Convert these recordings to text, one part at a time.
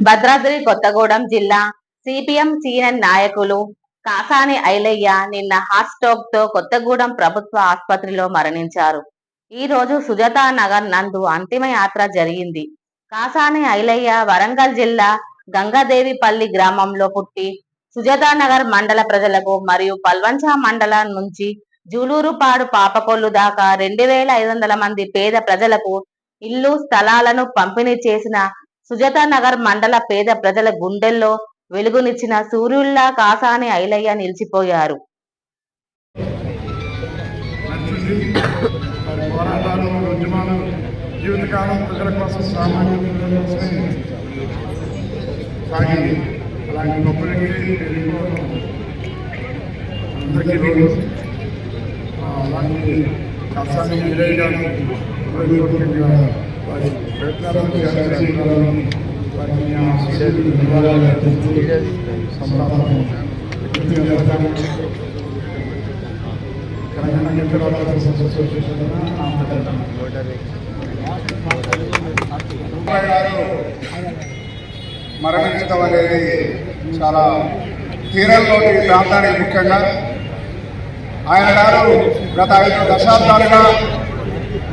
భద్రాద్రి కొత్తగూడెం జిల్లా CPM senior నాయకులు కాసాని ఐలయ్య నిన్న హార్ట్ స్ట్రోక్తో కొత్తగూడెం ప్రభుత్వ ఆసుపత్రిలో మరణించారు. ఈ రోజు సుజాతా నగర్ నందు అంతిమ యాత్ర జరిగింది. కాసాని ఐలయ్య వరంగల్ జిల్లా గంగాదేవిపల్లి గ్రామంలో పుట్టి సుజాతా నగర్ మండల ప్రజలకు మరియు పల్వంచ మండలం నుంచి జూలూరుపాడు పాపకొల్లు దాకా రెండు వేల ఐదు వందల మంది పేద ప్రజలకు ఇల్లు స్థలాలను పంపిణీ చేసిన సుజాతా నగర్ మండల పేద ప్రజల గుండెల్లో వెలుగునిచ్చిన సూర్యుల్లా కాసాని ఐలయ్య నిలిచిపోయారు. పోరాటాలు ఉద్యమాలు జీవితకాలం ప్రజల కోసం సాగింది అలాంటి గొప్ప వ్యక్తి అందరికీ అలాంటి కష్టాన్ని వారి ప్రయత్నాలను ఆచరించాలని వారిని నివాళులు అర్పిస్తూ సంతాపం తెలంగాణ అసోసియేషన్ గారు మరణించడం అనేది చాలా తీరంలోని ప్రాంతానికి ముఖ్యంగా. ఆయన గారు గత ఐదు దశాబ్దాలుగా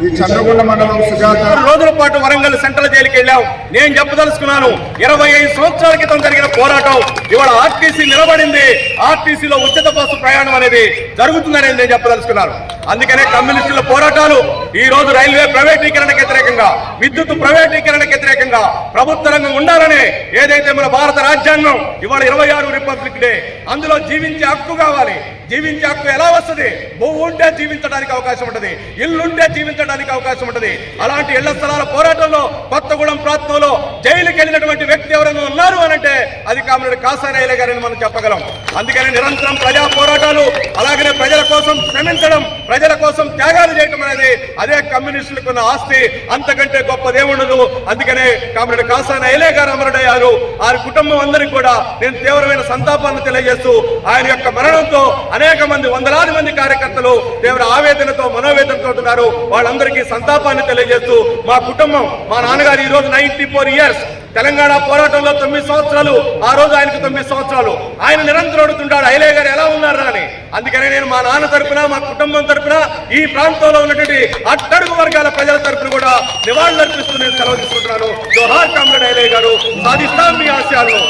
ఈ చంద్రగుండ మండలం సుజాత. రోజుల పాటు వరంగల్ సెంట్రల్ జైలుకి వెళ్ళాం నేను చెప్పదలుచుకున్నాను ఇరవై ఐదు సంవత్సరాల క్రితం జరిగిన పోరాటం ఇవాళ ఆర్టీసీ నిలబడింది. ఆర్టీసీలో ఉచిత బస్సు ప్రయాణం అనేది జరుగుతుందని నేను చెప్పదలుచుకున్నాను. అందుకనే కమ్యూనిస్టుల పోరాటాలు ఈ రోజు రైల్వే ప్రైవేటీకరణకు వ్యతిరేకంగా విద్యుత్ ప్రైవేటీకరణకు వ్యతిరేకంగా ప్రభుత్వ రంగం ఉండాలని ఏదైతే మన భారత రాజ్యాంగం ఇవాళ ఇరవై ఆరు రిపబ్లిక్ డే అందులో జీవించే హక్కు కావాలి. జీవించే హక్కు ఎలా వస్తుంది? భూమి ఉంటే జీవించడానికి అవకాశం ఉంటది ఇల్లుంటే జీవించడానికి అవకాశం ఉంటది. అలాంటి ఇళ్ళ స్థలాల పోరాటంలో కొత్తగూడెం ప్రాంతంలో జైలుకి వెళ్ళినటువంటి వ్యక్తి ఎవరైనా ఉన్నారు అని అంటే అది కామరెడ్డి కాసానయ్య గారని మనం చెప్పగలం. అందుకని నిరంతరం ప్రజా పోరాటాలు అలాగనే ప్రజల కోసం శ్రమించడం ప్రజల కోసం త్యాగాలు చేయటం అనేది అదే కమ్యూనిస్టులకు ఉన్న ఆస్తి అంతకంటే గొప్పదేముండదు. అందుకనే కామరెడ్డి కాసానయ్యలే గారు అమరుడయ్యారు. వారి కుటుంబం అందరికీ కూడా నేను తీవ్రమైన సంతాపాన్ని తెలియజేస్తూ ఆయన యొక్క మరణంతో అనేక మంది వందలాది మంది కార్యకర్తలు తీవ్ర ఆవేదనతో మనోవేదనతో ఉన్నారు. వాళ్ళందరికీ సంతాపాన్ని తెలియజేస్తూ మా కుటుంబం మా నాన్నగారు ఈ రోజు నైన్టీ ఫోర్ ఇయర్స్ తెలంగాణ పోరాటంలో తొమ్మిది సంవత్సరాలు ఆ రోజు ఆయనకు తొమ్మిది సంవత్సరాలు. ఆయన నిరంతరం అడుగుతుంటాడు ఐలే గారు ఎలా ఉన్నారు అని. అందుకనే నేను మా నాన్న తరపున మా కుటుంబం తరపున ఈ ప్రాంతంలో ఉన్నటువంటి అట్టడుగు వర్గాల ప్రజల తరపున కూడా నివాళులు అర్పిస్తూ నేను సెలవు తీసుకుంటున్నాను. జోహార్ కామ్రేడ్ ఐలయ్య గారు సాధిస్తాం మీ ఆశయాలను.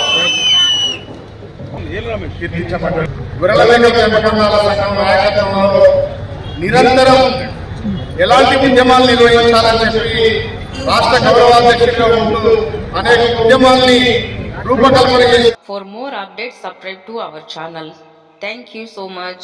నిరంతరం ఎలాంటి ఉద్యమాలు నిర్వహించాలని చెప్పి రాష్ట్ర గౌరవాధ్యక్షుడిగా ఉంటూ అనేక ఉద్యమాల్ని రూపకల్పన చేసి For more updates, subscribe to our channel. Thank you so much.